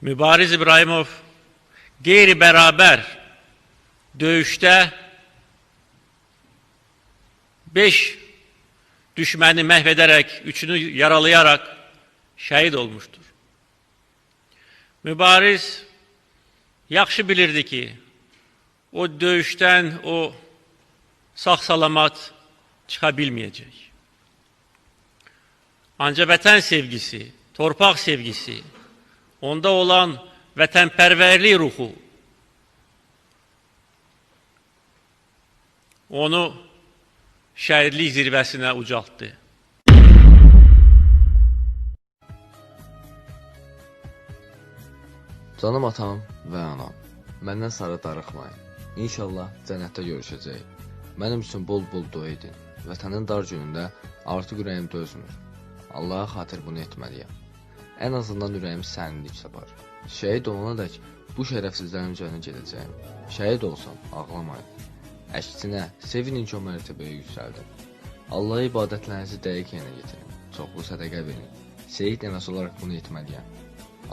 Mübariz İbrahimov qeyri-bərabər döyüşdə 5 düşməni məhv edərək, üçünü yaralayaraq şəhid olmuşdur. Mübariz yaxşı bilirdi ki, o döyüşdən o sağ-salamat çıxa bilməyəcək. Ancaq vətən sevgisi, torpaq sevgisi, onda olan vətənpərvərlik ruhu onu şəhidlik zirvəsinə ucaltdı. Canım atam və anam, məndən sarı darıxmayın. İnşallah cənnətdə görüşəcəyik. Mənim üçün bol-bol dua edin. Vətənin dar günündə artıq ürəyim dözmür. Allaha xatir bunu etməliyəm. Ən azından ürəyim sərinlik tapar. Şəhid olana dək bu şərəfsizlərin üzərinə gedəcəyim. Şəhid olsam ağlamayın. Əksinə, sevinin ki o mərtəbəyə yüksəldim. Allaha ibadətlərinizi dəqiq yerinə yetirin. Çoxlu sədaqə verin. Seyid nəvəsi olaraq bunu etməliyəm.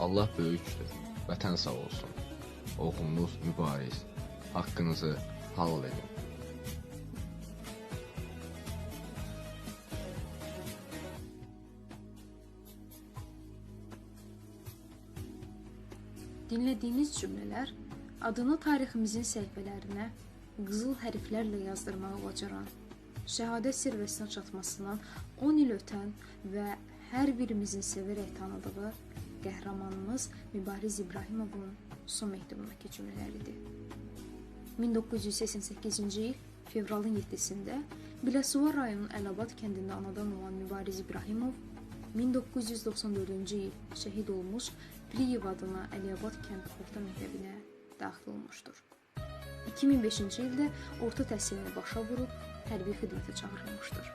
Allah böyükdür. Vətən sağ olsun. Oğlunuz mübariz. Haqqınızı halal edin. Dinlədiyiniz cümlələr adını tariximizin səhifələrinə qızıl hərflərlə yazdırmağı bacaran, şəhadət zirvəsinə çatmasından 10 il ötən və hər birimizin sevərək tanıdığı qəhrəmanımız Mübariz İbrahimovun son məktubundakı cümlələridir. 1988-ci il fevralın 7-sində Biləsuvar rayonunun Əlabad kəndində anadan olan Mübariz İbrahimov 1994-cü il şəhid olmuş Pliyev adına Əliyabad kənd orta məktəbinə daxil olmuşdur. 2005-ci ildə orta təhsilini başa vurub hərbi xidmətə çağırılmışdır.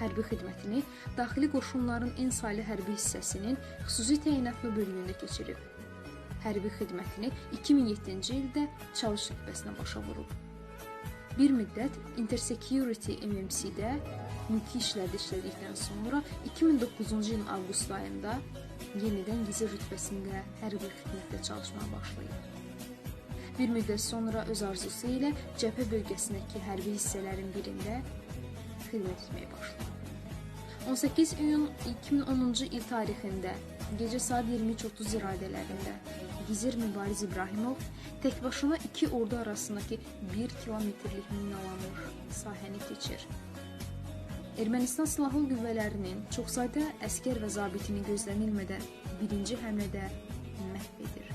Hərbi xidmətini daxili qoşunların en saylı hərbi hissəsinin xüsusi təyinatlı bölümündə keçirib. Hərbi xidmətini 2007-ci ildə çalış rütbəsinə başa vurub. Bir müddət Intersecurity MMC-də mülki işlərdə işlədikdən sonra 2009-cu ilin avqust ayında yenidən gizir rütbəsində hərbi xidmətdə çalışmağa başlayıb. Bir müddət sonra öz arzusu ilə cəbhə bölgəsindəki hərbi hissələrin birində xidmət etməyə başlayıb. 18 iyun 2010-cu il tarixində gecə saat 23:30 iradələrində Gizir Mübariz İbrahimov tək başına iki ordu arasındakı 1 kilometrlik minalanmış sahəni keçir. Ermənistan silahlı qüvvələrinin çoxsayda əskər və zabitini gözlənilmədən birinci həmlədə məhv edir.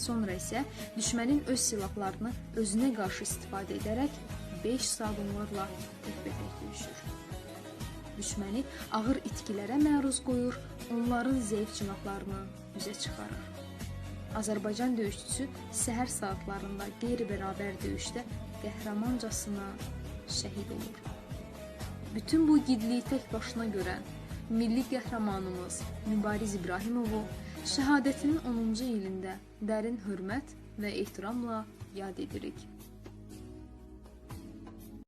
Sonra isə düşmənin öz silahlarını özünə qarşı istifadə edərək 5 saat onlarla təkbətək döyüşür. Düşməni ağır itkilərə məruz qoyur, onların zəif cinahlarını üzə çıxarır. Azərbaycan döyüşçüsü səhər saatlarında qeyri-bərabər döyüşdə qəhrəmancasına şəhid olur. Bütün bu igidliyi tək başına görən milli qəhrəmanımız Mübariz İbrahimovu şəhadətinin 10-cu ilində dərin hörmət və ehtiramla yad edirik.